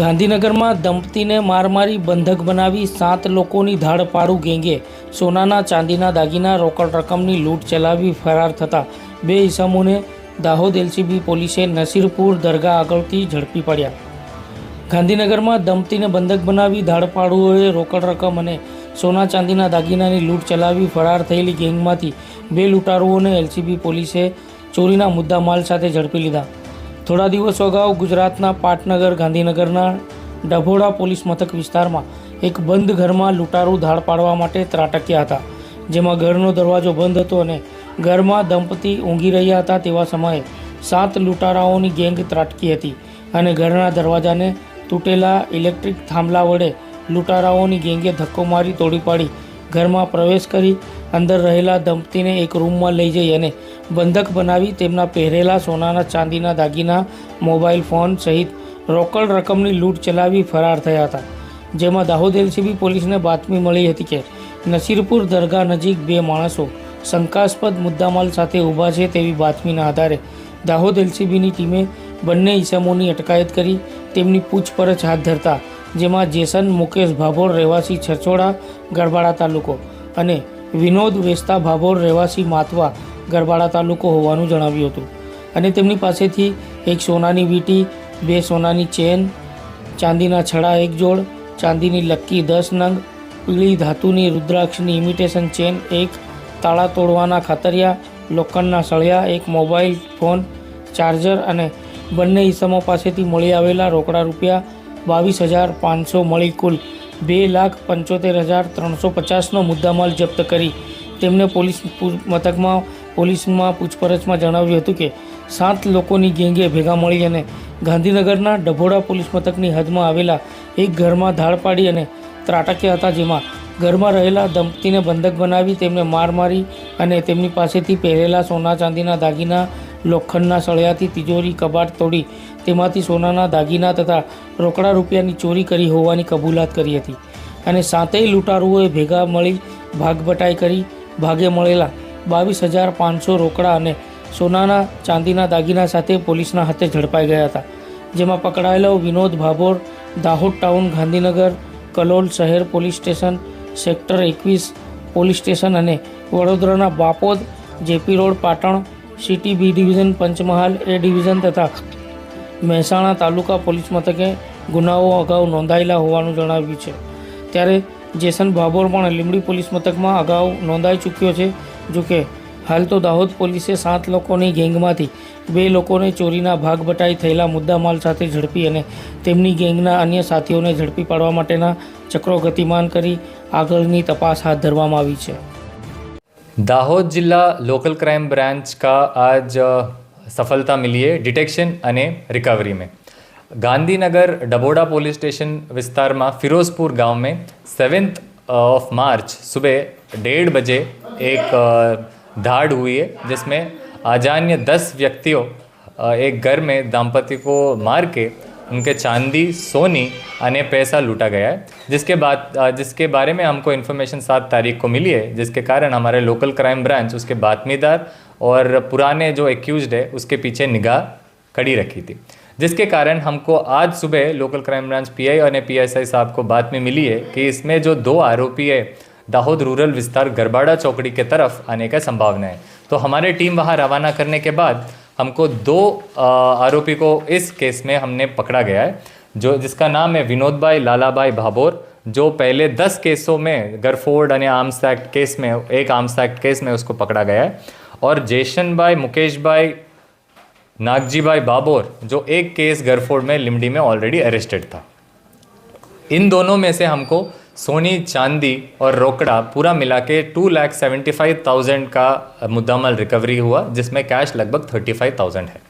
ગાંધીનગરમાં દંપતીને મારમારી બંધક બનાવી સાત લોકોની ધાડપાડું ગેંગે. સોનાના ચાંદીના દાગીના, રોકડ રકમની લૂંટ ચલાવી ફરાર થતા બે ઇસમોને દાહોદ એલસીબી પોલીસે નસીરપુર દરગાહ આગળથી ઝડપી પડ્યા. ગાંધીનગરમાં દંપતીને બંધક બનાવી ધાડપાડુઓએ રોકડ રકમ અને સોના ચાંદીના દાગીનાની લૂંટ ચલાવી ફરાર થયેલી ગેંગમાંથી બે લૂંટારુઓને એલસીબી પોલીસે ચોરીના મુદ્દામાલ સાથે ઝડપી લીધા. થોડા દિવસો અગાઉ ગુજરાતના પાટનગર, ગાંધીનગરના ડભોડા પોલીસ મથક વિસ્તારમાં એક બંધ ઘરમાં લૂંટારૂ ધાડ પાડવા માટે ત્રાટક્યા હતા, જેમાં ઘરનો દરવાજો બંધ હતો અને ઘરમાં દંપતી ઊંઘી રહ્યા હતા તેવા સમયે સાત લૂંટારાઓની ગેંગ ત્રાટકી હતી અને ઘરના દરવાજાને તૂટેલા ઇલેક્ટ્રિક થાંભલા વડે લૂંટારાઓની ગેંગે ધક્કો મારી તોડી પાડી, ઘરમાં પ્રવેશ કરી અંદર રહેલા દંપતીને એક રૂમમાં લઈ જઈ અને બંધક બનાવી તેમના પહેરેલા સોનાના ચાંદીના દાગીના, મોબાઈલ ફોન સહિત રોકડ રકમની લૂંટ ચલાવી ફરાર થયા હતા. જેમાં દાહોદ એલસીબી પોલીસને બાતમી મળી હતી કે નસીરપુર દરગાહ નજીક બે માણસો શંકાસ્પદ મુદ્દામાલ સાથે ઊભા છે તેવી બાતમીના આધારે દાહોદ એલસીબીની ટીમે બંને ઈસમોની અટકાયત કરી, તેમની પૂછપરછ હાથ ધરતા, જેમાં જેસન, મુકેશ ભાભોર રહેવાસી છરછોડા ગરબાડા તાલુકો અને વિનોદ વેસ્તા ભાભોર રહેવાસી માતવા ગરબાડા તાલુકો હોવાનું જણાવ્યું હતું. અને તેમની પાસેથી એક સોનાની વીંટી, બે સોનાની ચેન, ચાંદીના છડા એક જોડ, ચાંદીની લક્કી દસ નંગ, પીળી ધાતુની રુદ્રાક્ષની ઇમિટેશન ચેન એક, તાળા તોડવાના ખાતરિયા લોખંડના સળિયા એક, મોબાઈલ ફોન, ચાર્જર અને બંને ઈસમો પાસેથી મળી આવેલા રોકડા રૂપિયા બાવીસ હજાર પાંચસો મળી કુલ બે લાખ પંચોતેર હજાર ત્રણસો પચાસનો મુદ્દામાલ જપ્ત કરી. તેમને પોલીસ મથકમાં પોલીસમાં પૂછપરછમાં જણાવ્યું હતું કે સાત લોકોની ગેંગે ભેગા મળી અને ગાંધીનગરના ડભોડા પોલીસ મથકની હદમાં આવેલા એક ઘરમાં ધાડ પાડી અને ત્રાટક્યા હતા, જેમાં ઘરમાં રહેલા દંપતીને બંધક બનાવી તેમને માર મારી અને તેમની પાસેથી પહેરેલા સોના ચાંદીના દાગીના, લોખંડના સળિયાથી તિજોરી, કબાટ તોડી તેમાંથી સોનાના દાગીના તથા રોકડા રૂપિયાની ચોરી કરી હોવાની કબૂલાત કરી હતી. અને સાતેય લૂંટારુઓએ ભેગા મળી ભાગબટાઈ કરી. ભાગે મળેલા બાવીસ હજાર પાંચસો રોકડા અને સોનાના ચાંદીના દાગીના સાથે પોલીસના હાથે ઝડપાઈ ગયા હતા, જેમાં પકડાયેલો વિનોદ ભાભોર, દાહોદ ટાઉન, ગાંધીનગર, કલોલ શહેર પોલીસ સ્ટેશન, સેક્ટર એકવીસ પોલીસ સ્ટેશન અને વડોદરાના Bapod, JP road, Patan, city B division, Panchmahal, A division તથા મહેસાણા તાલુકા પોલીસ મથકે ગુનાઓ અગાઉ નોંધાયેલા હોવાનું જણાવ્યું છે. ત્યારે જેસન ભાભોર પણ લીંબડી પોલીસ મથકમાં અગાઉ નોંધાઈ ચૂક્યો છે. જોકે હાલ તો દાહોદ પોલીસે સાત લોકોની ગેંગમાંથી બે લોકોને ચોરીના ભાગ બટાઈ થયેલા મુદ્દામાલ સાથે ઝડપી અને તેમની ગેંગના અન્ય સાથીઓને ઝડપી પાડવા માટેના ચક્રો ગતિમાન કરી આગળની તપાસ હાથ ધરવામાં આવી છે दाहोद जिला लोकल क्राइम ब्रांच का आज अ, सफलता मिली है डिटेक्शन અને રિકવરી में ગાંધીનગર डबोड़ा पुलिस स्टेशन विस्तार में फिरोजपुर गांव में सेवेंथ ऑफ़ मार्च सुबह डेढ़ बजे एक धाड़ हुई है, जिसमें अजान्य दस व्यक्तियों एक घर में दाम्पत्य को मार के उनके चांदी, सोनी અને पैसा लूटा गया है। जिसके बाद जिसके बारे में हमको इन्फॉर्मेशन सात तारीख को मिली है, जिसके कारण हमारे लोकल क्राइम ब्रांच उसके बातमीदार और पुराने जो एक्यूज है, उसके पीछे निगाह कड़ी रखी थी। जिसके कारण हमको आज सुबह लोकल क्राइम ब्रांच पीआई और पीएसआई साहब को बात में मिली है कि इसमें जो दो आरोपी है, दाहोद रूरल विस्तार गरबाड़ा चौकड़ी के तरफ़ आने का संभावना है। तो हमारे टीम वहाँ रवाना करने के बाद हमको दो आरोपी को इस केस में हमने पकड़ा गया है, जो, जिसका नाम है विनोद भाई लाला भाई भाभोर, जो पहले दस केसों में गरफोर्ड અને आर्म्स एक्ट केस में, एक आर्म्स एक्ट केस में उसको पकड़ा गया है। और जयशन भाई मुकेश भाई नागजी भाई बाबोर, जो एक केस गरफोड़ में लिमडी में ऑलरेडी अरेस्टेड था। इन दोनों में से हमको सोनी चांदी और रोकड़ा पूरा मिला के two lakh seventy five thousand का मुद्दामाल रिकवरी हुआ, जिसमें कैश लगभग थर्टी फाइव थाउज़ेंड है।